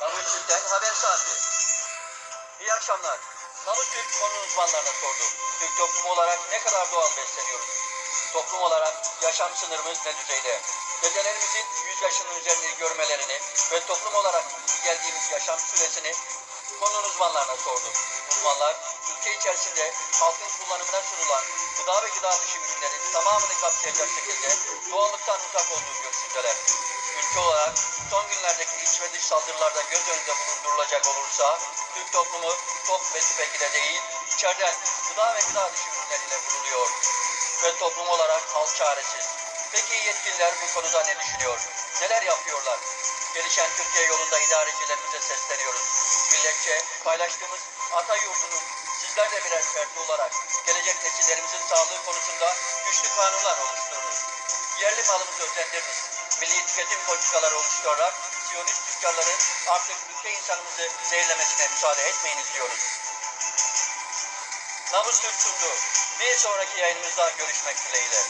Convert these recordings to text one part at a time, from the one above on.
Davut Türk'ten haber saati. İyi akşamlar. Davut Türk konu uzmanlarına sordum. Türk toplumu olarak ne kadar doğal besleniyoruz? Toplum olarak yaşam sınırımız ne düzeyde? Dedelerimizin 100 yaşının üzerini görmelerini ve toplum olarak geldiğimiz yaşam süresini konu uzmanlarına sordum. Uzmanlar ülke içerisinde halkın kullanımına sunulan gıda ve gıda dışı ürünlerin tamamını kapsayacak şekilde doğallıktan uzak olduğu görüşündeler. Ülke olarak son günlerdeki iç ve dış saldırılarda göz önünde bulundurulacak olursa Türk toplumu tok ve tüfekle değil içeriden gıda ve gıda dışı ürünleriyle vuruluyor ve toplum olarak halk çaresiz. Peki yetkililer bu konuda ne düşünüyor? Neler yapıyorlar? Gelişen Türkiye yolunda idarecilerimize sesleniyoruz. Milletçe paylaştığımız ata yurdunun sizler de birer ferdi olarak gelecek nesillerimizin sağlığı konusunda güçlü kanunlar oluşturunuz. Yerli malımızı özendiriniz. Milli tüketim politikaları oluşturarak Siyonist tüccarların artık ülke insanımızı zehirlemesine müsaade etmeyiniz diyoruz. Namus Türk sundu. Bir sonraki yayınımızda görüşmek dileğiyle.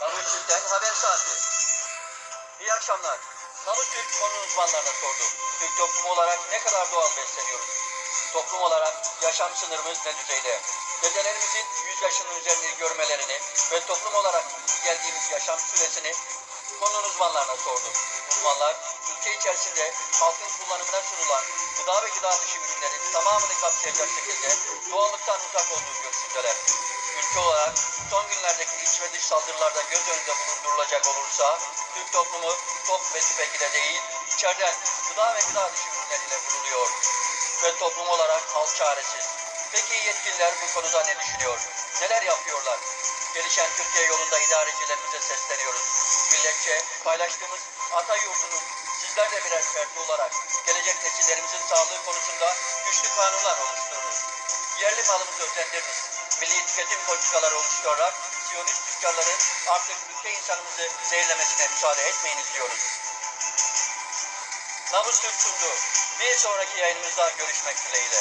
Davut Türk'ten haber saati. İyi akşamlar. Davut Türk konu uzmanlarına sordum. Türk toplumu olarak ne kadar doğal besleniyoruz? Toplum olarak yaşam sınırımız ne düzeyde? Dedelerimizin 100 yaşının üzerini görmelerini ve toplum olarak geldiğimiz yaşam süresini konu uzmanlarına sordum. Uzmanlar ülke içerisinde halkın kullanımına sunulan gıda ve gıda dışı ürünlerin tamamını kapsayacak şekilde doğallıktan uzak olduğu görüşündeler. Olarak son günlerdeki iç ve dış saldırılarda göz önünde bulundurulacak olursa Türk toplumu tok ve tüfekle değil içeriden gıda ve gıda dışı ürünleriyle vuruluyor ve toplum olarak halk çaresiz. Peki yetkililer bu konuda ne düşünüyor? Neler yapıyorlar? Gelişen Türkiye yolunda idarecilerimize sesleniyoruz. Milletçe paylaştığımız ata yurdunun sizler de birer ferdi olarak gelecek nesillerimizin sağlığı konusunda güçlü kanunlar oluşturunuz. Yerli malımızı özendiriniz. Milli tüketim politikaları oluşturarak Siyonist tüccarların artık ülke insanımızı zehirlemesine müsaade etmeyiniz diyoruz. Namus Türk sundu. Bir sonraki yayınımızda görüşmek dileğiyle.